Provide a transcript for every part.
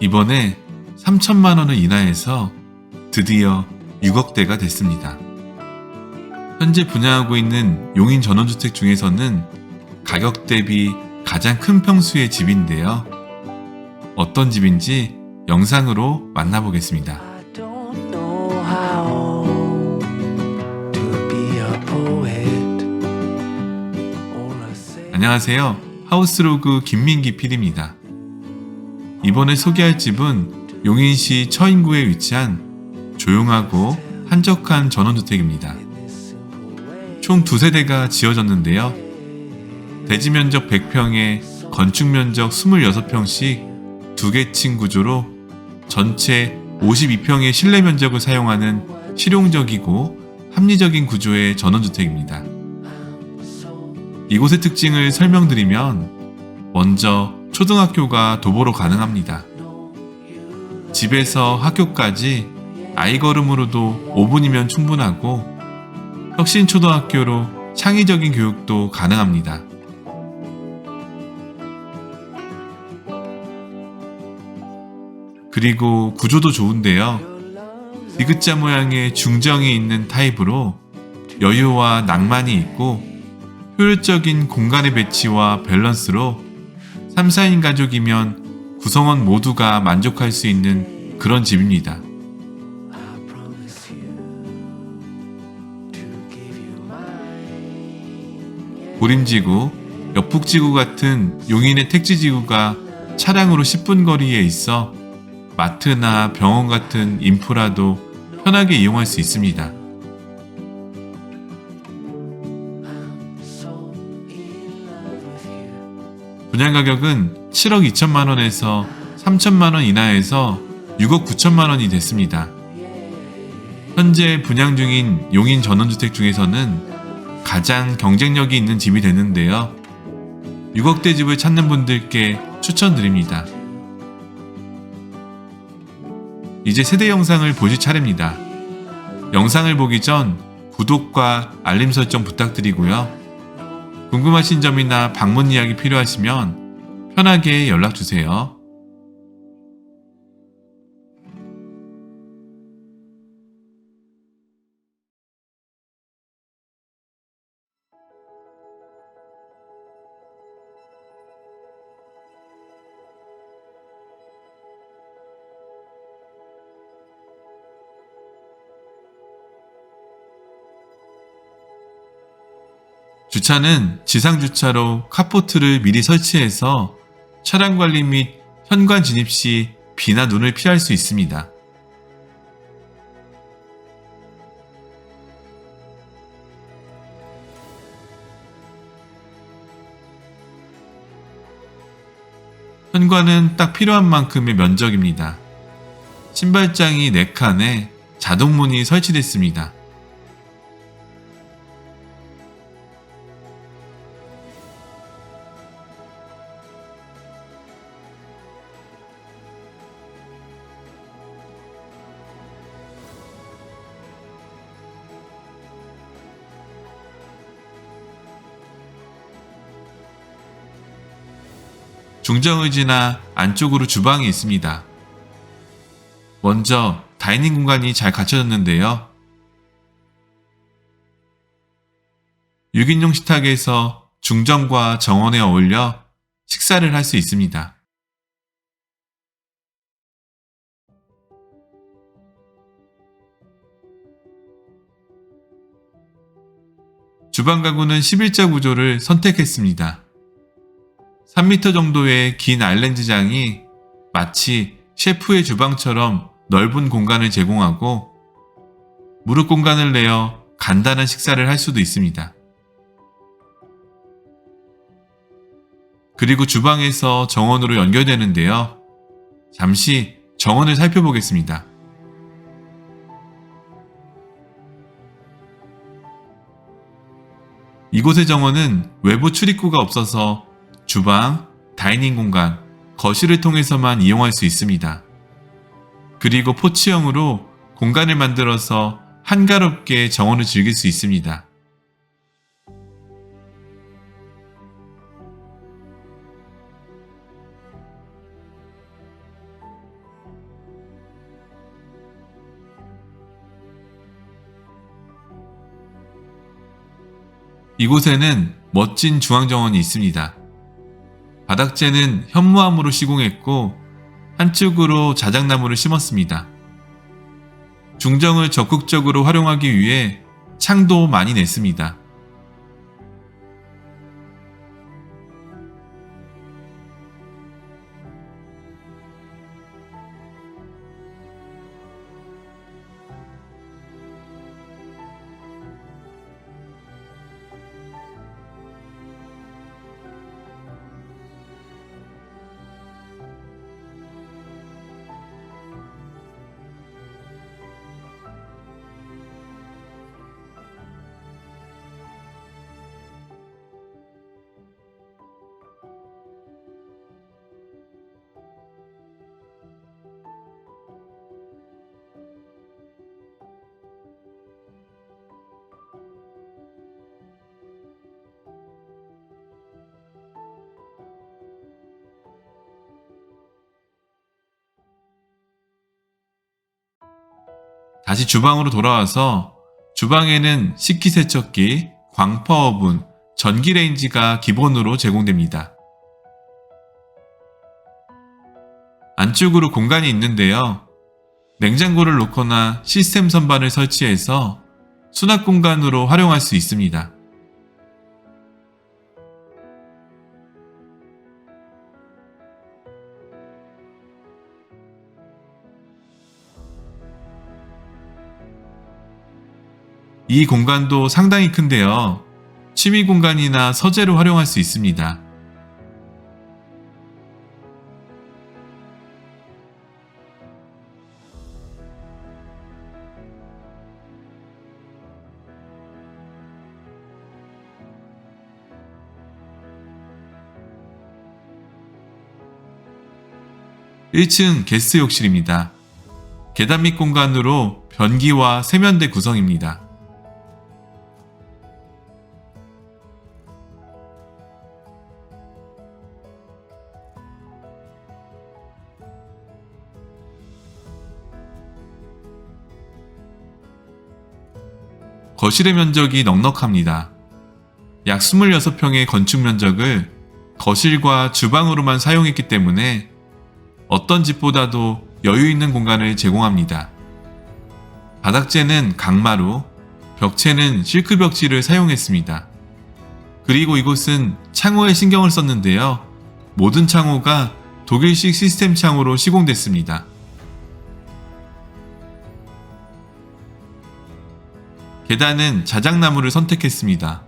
이번에 3천만 원을 인하해서 드디어 6억대가 됐습니다. 현재 분양하고 있는 용인 전원주택 중에서는 가격 대비 가장 큰 평수의 집인데요. 어떤 집인지 영상으로 만나보겠습니다. 안녕하세요. 하우스로그 김민기 PD입니다. 이번에 소개할 집은 용인시 처인구에 위치한 조용하고 한적한 전원주택입니다. 총 두 세 대가 지어졌는데요. 대지 면적 100평에 건축 면적 26평씩 두 개층 구조로 전체 52평의 실내 면적을 사용하는 실용적이고 합리적인 구조의 전원주택입니다. 이곳의 특징을 설명드리면 먼저 초등학교가 도보로 가능합니다. 집에서 학교까지 아이 걸음으로도 5분이면 충분하고 혁신초등학교로 창의적인 교육도 가능합니다. 그리고 구조도 좋은데요. 디귿자 모양의 중정이 있는 타입으로 여유와 낭만이 있고 효율적인 공간의 배치와 밸런스로 3, 4인 가족이면 구성원 모두가 만족할 수 있는 그런 집입니다. 고림지구, 역북지구 같은 용인의 택지지구가 차량으로 10분 거리에 있어 마트나 병원 같은 인프라도 편하게 이용할 수 있습니다. 분양 가격은 7억 2천만 원에서 3천만 원 이하에서 6억 9천만 원이 됐습니다. 현재 분양 중인 용인 전원주택 중에서는 가장 경쟁력이 있는 집이 되는데요. 6억대 집을 찾는 분들께 추천드립니다. 이제 세대 영상을 보실 차례입니다. 영상을 보기 전 구독과 알림 설정 부탁드리고요. 궁금하신 점이나 방문 이야기 필요하시면 편하게 연락 주세요. 주차는 지상 주차로 카포트를 미리 설치해서 차량 관리 및 현관 진입 시 비나 눈을 피할 수 있습니다. 현관은 딱 필요한 만큼의 면적입니다. 신발장이 4칸에 자동문이 설치됐습니다. 중정의지나 안쪽으로 주방이 있습니다. 먼저 다이닝 공간이 잘 갖춰졌는데요. 6인용 식탁에서 중정과 정원에 어울려 식사를 할 수 있습니다. 주방 가구는 11자 구조를 선택했습니다. 3m 정도의 긴 아일랜드장이 마치 셰프의 주방처럼 넓은 공간을 제공하고 무릎 공간을 내어 간단한 식사를 할 수도 있습니다. 그리고 주방에서 정원으로 연결되는데요. 잠시 정원을 살펴보겠습니다. 이곳의 정원은 외부 출입구가 없어서 주방, 다이닝 공간, 거실을 통해서만 이용할 수 있습니다. 그리고 포치형으로 공간을 만들어서 한가롭게 정원을 즐길 수 있습니다. 이곳에는 멋진 중앙정원이 있습니다. 바닥재는 현무암으로 시공했고 한쪽으로 자작나무를 심었습니다. 중정을 적극적으로 활용하기 위해 창도 많이 냈습니다. 다시 주방으로 돌아와서 주방에는 식기세척기, 광파오븐, 전기레인지가 기본으로 제공됩니다. 안쪽으로 공간이 있는데요. 냉장고를 놓거나 시스템 선반을 설치해서 수납 공간으로 활용할 수 있습니다. 이 공간도 상당히 큰데요. 취미 공간이나 서재로 활용할 수 있습니다. (1층) 게스트 욕실입니다. 계단 밑 공간으로 변기와 세면대 구성입니다. 거실의 면적이 넉넉합니다. 약 26평의 건축 면적을 거실과 주방으로만 사용했기 때문에 어떤 집보다도 여유 있는 공간을 제공합니다. 바닥재는 강마루, 벽체는 실크 벽지를 사용했습니다. 그리고 이곳은 창호에 신경을 썼는데요. 모든 창호가 독일식 시스템 창호로 시공됐습니다. 계단은 자작나무를 선택했습니다.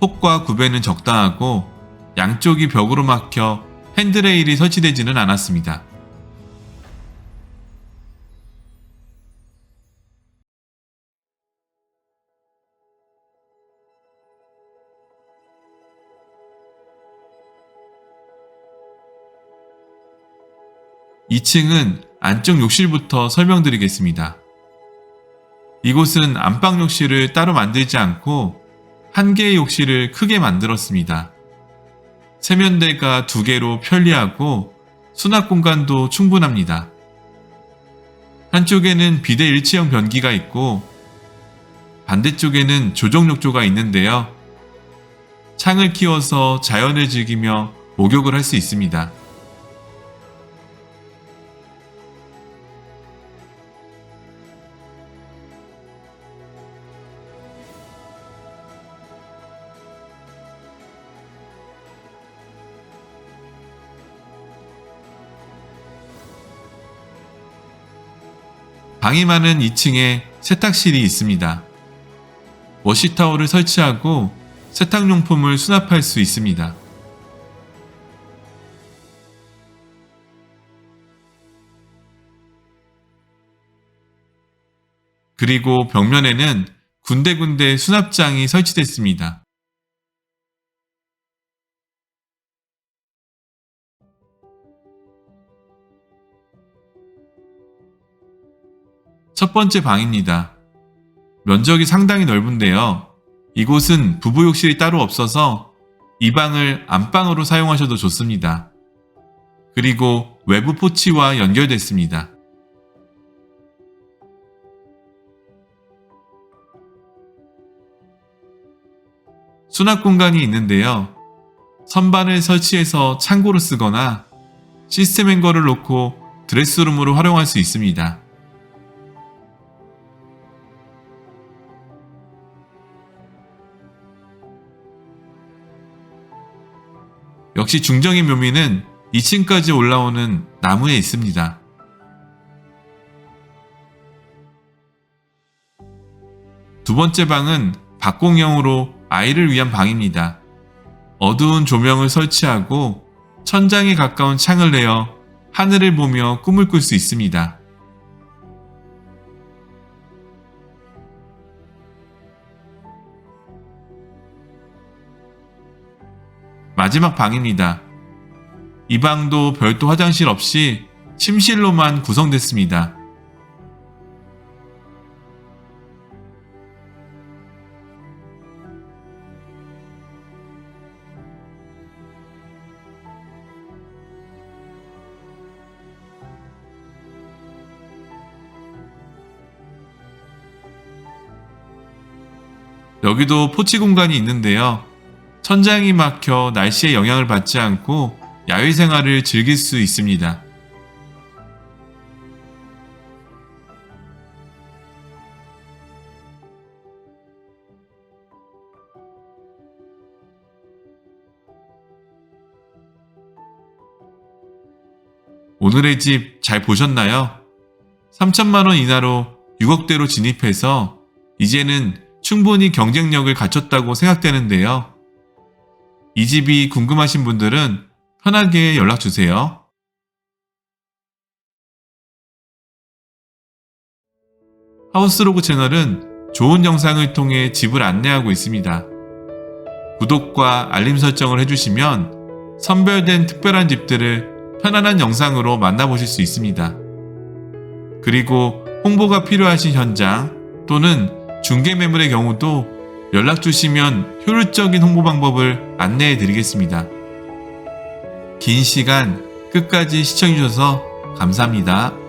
폭과 구배는 적당하고 양쪽이 벽으로 막혀 핸드레일이 설치되지는 않았습니다. (2층은) 안쪽 욕실부터 설명드리겠습니다. 이곳은 안방 욕실을 따로 만들지 않고 한 개의 욕실을 크게 만들었습니다. 세면대가 두 개로 편리하고 수납 공간도 충분합니다. 한쪽에는 비대 일체형 변기가 있고 반대쪽에는 조정 욕조가 있는데요. 창을 키워서 자연을 즐기며 목욕을 할 수 있습니다. 방이 많은 2층에 세탁실이 있습니다. 워시타워를 설치하고 세탁용품을 수납할 수 있습니다. 그리고 벽면에는 군데군데 수납장이 설치됐습니다. 첫 번째 방입니다. 면적이 상당히 넓은데요. 이곳은 부부 욕실이 따로 없어서 이 방을 안방으로 사용하셔도 좋습니다. 그리고 외부 포치와 연결됐습니다. 수납 공간이 있는데요. 선반을 설치해서 창고로 쓰거나 시스템 행거를 놓고 드레스룸으로 활용할 수 있습니다. 역시 중정의 묘미는 2층까지 올라오는 나무에 있습니다. 두 번째 방은 박공형으로 아이를 위한 방입니다. 어두운 조명을 설치하고 천장에 가까운 창을 내어 하늘을 보며 꿈을 꿀 수 있습니다. 마지막 방입니다. 이 방도 별도 화장실 없이 침실로만 구성됐습니다. 여기도 포치 공간이 있는데요. 천장이 막혀 날씨의 영향을 받지 않고 야외 생활을 즐길 수 있습니다. 오늘의 집 잘 보셨나요? 3천만 원 이하로 6억대로 진입해서 이제는 충분히 경쟁력을 갖췄다고 생각되는데요. 이 집이 궁금하신 분들은 편하게 연락 주세요. 하우스로그 채널은 좋은 영상을 통해 집을 안내하고 있습니다. 구독과 알림 설정을 해주시면 선별된 특별한 집들을 편안한 영상으로 만나보실 수 있습니다. 그리고 홍보가 필요하신 현장 또는 중개 매물의 경우도 연락 주시면 효율적인 홍보 방법을 안내해 드리겠습니다. 긴 시간 끝까지 시청해 주셔서 감사합니다.